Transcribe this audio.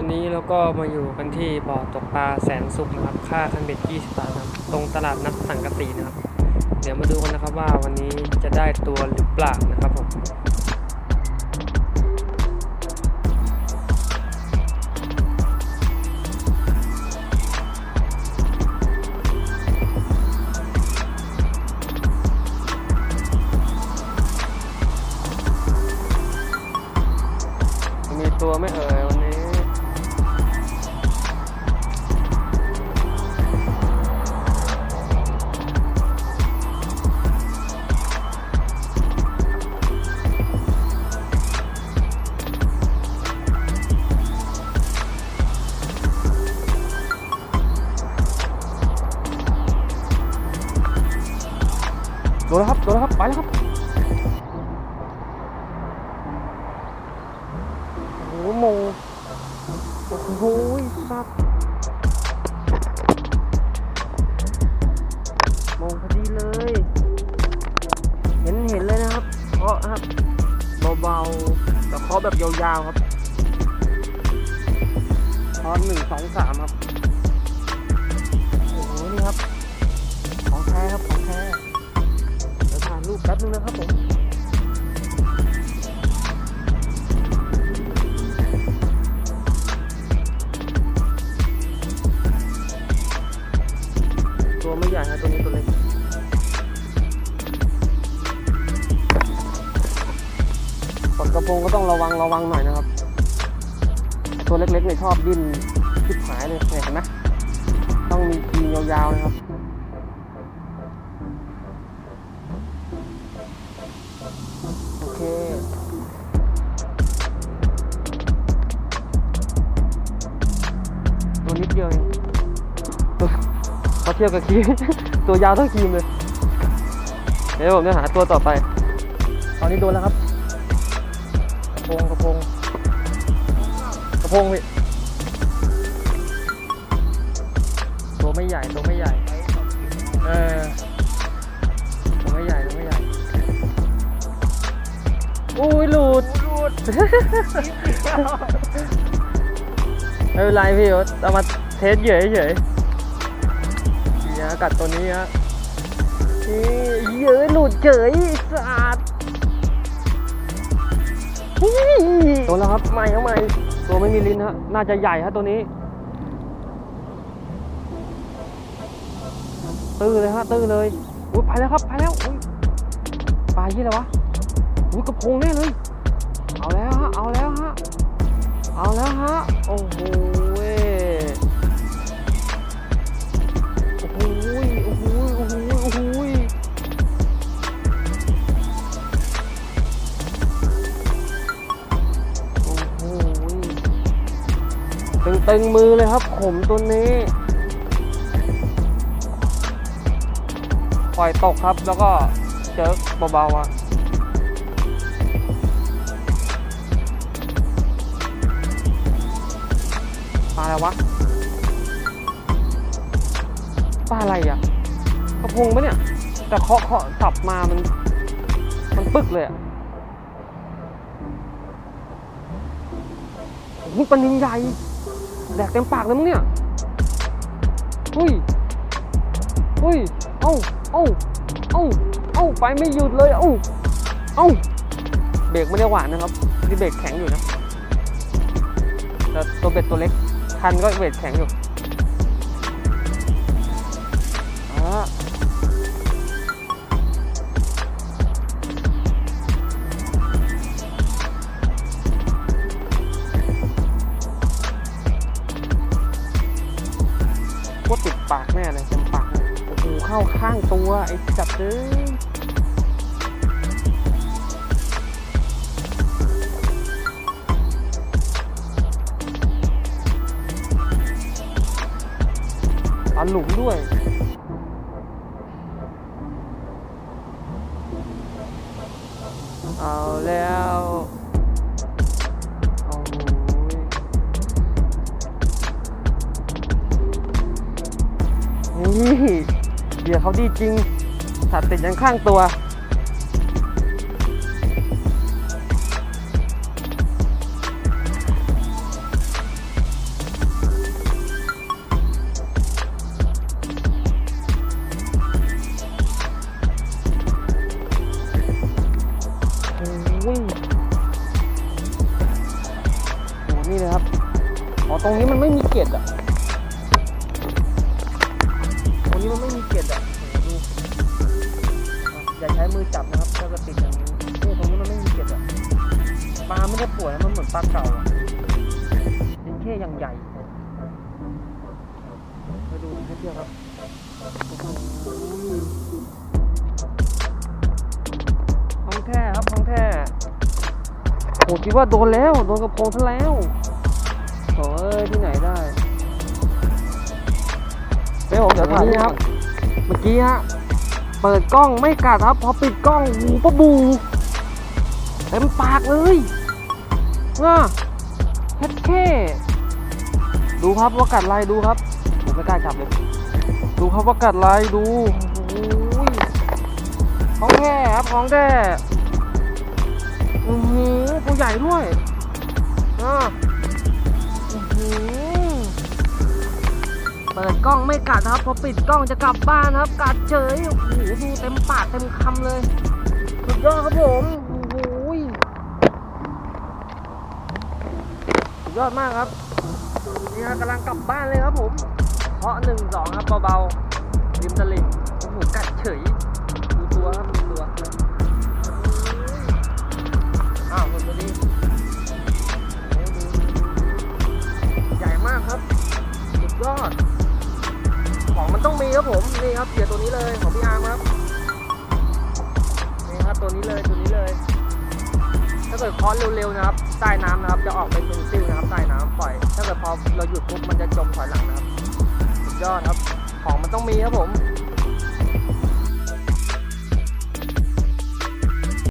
วันนี้เราก็มาอยู่กันที่บ่อตกปลาแสนสุขนะครับ ค่าคันเบ็ด20 บาทนะครับ ตรงตลาดนัดสังกะสีนะครับ เดี๋ยวมาดูกันนะครับว่าวันนี้จะได้ตัวหรือเปล่านะครับผมมีตัวไม่เอ่ย นแล้วครับโดนแล้วครับ ไปแล้วครับ โอ้โหโอ้โหสัตว์มองพอดีเลย เห็นเห็นเลยนะครับ เคาะครับ เบาๆแต่เคาะแบบยาวๆครับเคาะหนึ่งสองสามครับ ป๊บนึงนะครับผมตัวไม่ใหญ่ฮะตัวนี้ตัวเล็กปดกระพงก็ต้องระวังระวังหน่อยนะครับ ตัวเล็กๆเนี่ยชอบดิ้นชิบหายเลยเนี่ยเห็นไหมต้องมีกีนยาวๆนะครับ นิดเดียวเองตัวพอเทียบกับครีมตัวยาวเท่าครีมเลย เดี๋ยวผมจะหาตัวต่อไป ตอนนี้โดนแล้วครับ กระพงกระพงกระพงพี่ตัวไม่ใหญ่ตัวไม่ใหญ่ เออตัวไม่ใหญ่ตัวไม่ใหญ่อุ้ยหลุดหลุด ไม่เป็นไรพี่เอามาเทสเหยื่อเฉยๆเดี๋ยวกัดตัวนี้ฮะเยื่อหลุดเฉยสะอาดโดนแล้วครับไม่เอาไม่ตัวไม่มีลิ้นฮะน่าจะใหญ่ฮะตัวนี้ ตื้อเลยฮะตื้อเลยอุ้ยไปแล้วครับไปแล้วอุ้ยปลายี่อะไรวะอุ้ยกระพงแน่เลย เอาแล้วฮะเอาแล้วฮะ เอาแล้วฮะโอ้โหเว้ยโอ้โหโอ้โหโอ้โหโอ้โหโอ้โหตึงตึงๆมือเลยครับผมตัวนี้ปล่อยตกครับแล้วก็เจอเบาๆอะ ปลาอะไรวะ ปลาอะไรอะ กระพงปะเนี่ย แต่เคาะเคาะสับมามัน มันปึกเลยอะโอ้โหปลานินใหญ่ แดกเต็มปากเลยมั้งเนี่ยอุ้ยอุ้ย เอ้า เอ้า เอ้า เอ้า ไปไม่หยุดเลย เอ้า เอ้า เบรกไม่ได้หวานนะครับนี่เบรกแข็งอยู่นะแต่ตัวเบ็ดตัวเล็ก คันก็เวทแข็งอยู่อ่าโคตรติดปากแน่เลยเต็มปากโอ้โหเข้าข้างตัว ไอ้จับเลย หลุมด้วยเอาแล้วโอ้โหนี่เดี๋ยวเขาดีจริงสัตว์ติดยังข้างตัว วิ่งโอ้นี่นะครับ อ๋อ ตรงนี้มันไม่มีเกล็ดอะตรงนี้มันไม่มีเกล็ดอะดูอย่าใช้มือจับนะครับถ้าจะติดอย่างนี้โอ้ตรงนี้มันไม่มีเกล็ดอะปลาไม่ได้ป่วยมันเหมือนปลาเก่าเป็นแค่ยังใหญ่ไปดูเทียบครับ โหคิดว่าโดนแล้ว โดนกระโปรงซะแล้วโถ่เอ้ยที่ไหนได้เดี๋ยวผมเดี๋ยวถ่ายนี่ครับ เมื่อกี้ฮะ เปิดกล้องไม่กัดครับ พอปิดกล้องหูปะบู เต็มปากเลยง่าเฮ็ดแค่ดูครับว่ากัดลายดูครับผมไม่กล้าจับเลย ดูครับว่ากัดลายดูโอ้ยของแท้ครับของแท้ โอือหือตัวใหญ่ด้วยอ่าโอือหือเปิดกล้องไม่กัดนะครับ พอปิดกล้องจะกลับบ้านครับ กัดเฉย โอ้โหดูเต็มปากเต็มคำเลยสุดยอดครับผมโอ้โหสุดยอดมากครับ นี่ฮะกำลังกลับบ้านเลยครับผมเพราะหนึ่งสองครับเบาๆริมตะลิ่งโอ้โหกัดเฉย ดูตัวครับ อ้าวคนตัวนี้เดี๋ยวดูใหญ่มากครับสุดยอด ของมันต้องมีครับผม นี่ครับเสียตัวนี้เลยของพี่อาร์มครับ นี่ครับตัวนี้เลยตัวนี้เลย ถ้าเกิดคอสเร็วๆนะครับ ใต้น้ำนะครับ จะออกเป็นซิ่วนะครับ ใต้น้ำปล่อย ถ้าเกิดพอเราหยุดปุ๊บมันจะจมถอยหลังนะครับ สุดยอดครับ ของมันต้องมีครับผม